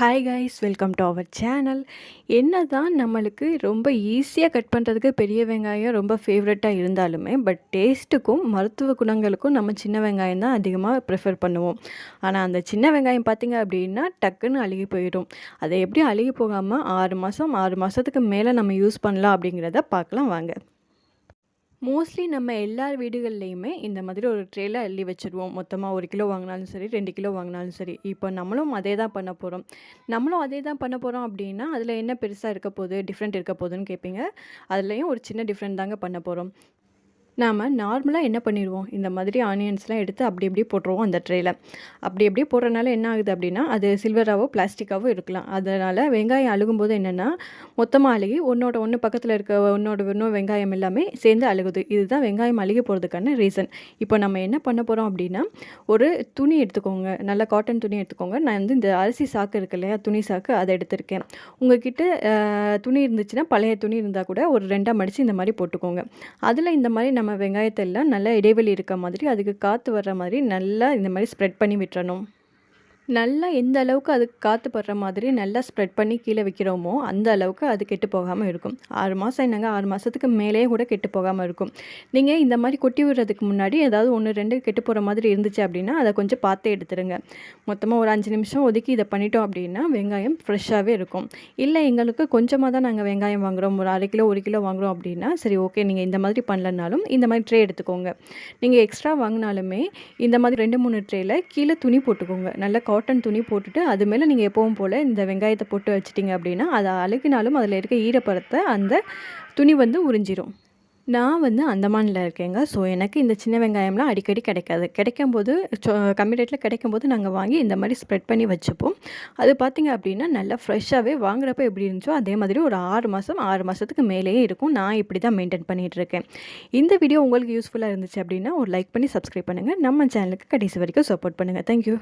Hi guys welcome to our channel என்ன தான் நம்மளுக்கு ரொம்ப ஈஸியாக கட் பண்ணுறதுக்கு பெரிய வெங்காயம் ரொம்ப ஃபேவரட்டாக இருந்தாலுமே பட் டேஸ்ட்டுக்கும் மருத்துவ குணங்களுக்கும் நம்ம சின்ன வெங்காயம் தான் அதிகமாக ப்ரிஃபர் பண்ணுவோம். ஆனால் அந்த சின்ன வெங்காயம் பார்த்திங்க அப்படின்னா டக்குன்னு அழுகி போயிடும். அதை எப்படி அழுகி போகாமல் ஆறு மாதம் ஆறு மாதத்துக்கு மேலே நம்ம யூஸ் பண்ணலாம் அப்படிங்கிறத பார்க்கலாம் வாங்க. மோஸ்ட்லி நம்ம எல்லார் வீடுகள்லையுமே இந்த மாதிரி ஒரு ட்ரேல அள்ளி வச்சுருவோம். மொத்தமாக ஒரு கிலோ வாங்கினாலும் சரி ரெண்டு கிலோ வாங்கினாலும் சரி. இப்போ நம்மளும் அதே தான் பண்ண போகிறோம் நம்மளும் அதே தான் பண்ண போகிறோம் அப்படின்னா அதில் என்ன பெருசாக இருக்க போகுது டிஃப்ரெண்ட் இருக்க போகுதுன்னு கேட்பீங்க அதுலேயும் ஒரு சின்ன டிஃப்ரெண்ட் தாங்க பண்ண போகிறோம் நாம் நார்மலாக என்ன பண்ணிடுவோம்? இந்த மாதிரி ஆனியன்ஸ்லாம் எடுத்து அப்படி எப்படி போட்டுருவோம் அந்த ட்ரேயில் அப்படி எப்படி போடுறனால என்ன ஆகுது அப்படின்னா அது சில்வராகவோ பிளாஸ்டிக்காகவோ இருக்கலாம். அதனால் வெங்காயம் அழுகும்போது என்னென்னா மொத்தமாக அழுகி ஒன்றோட ஒன்று பக்கத்தில் இருக்க ஒன்றோட இன்னும் வெங்காயம் எல்லாமே சேர்ந்து அழுகுது. இதுதான் வெங்காயம் அழுகி போகிறதுக்கான ரீசன் இப்போ நம்ம என்ன பண்ண போகிறோம் அப்படின்னா ஒரு துணி எடுத்துக்கோங்க. நல்ல காட்டன் துணி எடுத்துக்கோங்க. நான் வந்து இந்த அரிசி சாக்கு இருக்கு இல்லையா துணி சாக்கு அதை எடுத்திருக்கேன். உங்ககிட்ட துணி இருந்துச்சுன்னா பழைய துணி இருந்தால் கூட ஒரு ரெண்டாக மடித்து இந்த மாதிரி போட்டுக்கோங்க. அதில் இந்த மாதிரி நம்ம வெங்காயத்தை எல்லாம் நல்லா இடைவெளி இருக்க மாதிரி அதுக்கு காற்று வர்ற மாதிரி நல்லா இந்த மாதிரி ஸ்ப்ரெட் பண்ணி விட்டுறணும். நல்லா எந்த அளவுக்கு அது காற்று படுற மாதிரி நல்லா ஸ்ப்ரெட் பண்ணி கீழே வைக்கிறோமோ அந்த அளவுக்கு அது கெட்டு போகாமல் இருக்கும். ஆறு மாதம் என்னங்க? ஆறு மாதத்துக்கு மேலேயே கூட கெட்டு போகாமல் இருக்கும். நீங்கள் இந்த மாதிரி கொட்டி விடுறதுக்கு முன்னாடி ஏதாவது ஒன்று ரெண்டு கெட்டு போகிற மாதிரி இருந்துச்சு அப்படின்னா அதை கொஞ்சம் பார்த்து எடுத்துருங்க. மொத்தமாக ஒரு அஞ்சு நிமிஷம் ஒதுக்கி இதை பண்ணிட்டோம் அப்படின்னா வெங்காயம் ஃப்ரெஷ்ஷாகவே இருக்கும். இல்லை எங்களுக்கு கொஞ்சமாக தான் நாங்கள் வெங்காயம் வாங்குகிறோம் ஒரு அரை கிலோ ஒரு கிலோ வாங்குகிறோம் அப்படின்னா சரி ஓகே நீங்கள் இந்த மாதிரி பண்ணலனாலும் இந்த மாதிரி ட்ரே எடுத்துக்கோங்க. நீங்கள் எக்ஸ்ட்ரா வாங்கினாலுமே இந்த மாதிரி ரெண்டு மூணு ட்ரேயில் கீழே துணி போட்டுக்கோங்க. நல்லா காட்டன் துணி போட்டுட்டு அது மேலே நீங்கள் எப்பவும் போல் இந்த வெங்காயத்தை போட்டு வச்சிட்டிங்க அப்படின்னா அதை அழுகினாலும் அதில் இருக்க ஈரப்பதத்தை அந்த துணி வந்து உறிஞ்சிரும். நான் வந்து அந்தமானில் இருக்கேங்க. ஸோ எனக்கு இந்த சின்ன வெங்காயம்லாம் அடிக்கடி கிடைக்காது. கிடைக்கும்போது கம்மி ரேட்டில் கிடைக்கும்போது நாங்கள் வாங்கி இந்த மாதிரி ஸ்ப்ரெட் பண்ணி வச்சுப்போம். அது பார்த்திங்க அப்படின்னா நல்லா ஃப்ரெஷ்ஷாகவே வாங்குறப்ப எப்படி இருந்துச்சோ அதே மாதிரி ஒரு ஆறு மாதம் ஆறு மாதத்துக்கு மேலேயே இருக்கும். நான் இப்படி தான் மெயின்டைன் பண்ணிகிட்ருக்கேன் இந்த வீடியோ உங்களுக்கு யூஸ்ஃபுல்லாக இருந்துச்சு அப்படின்னா ஒரு லைக் பண்ணி சப்ஸ்கிரைப் பண்ணுங்கள் நம்ம சேனலுக்கு கடைசி வரைக்கும் சப்போர்ட் பண்ணுங்கள் தேங்க்யூ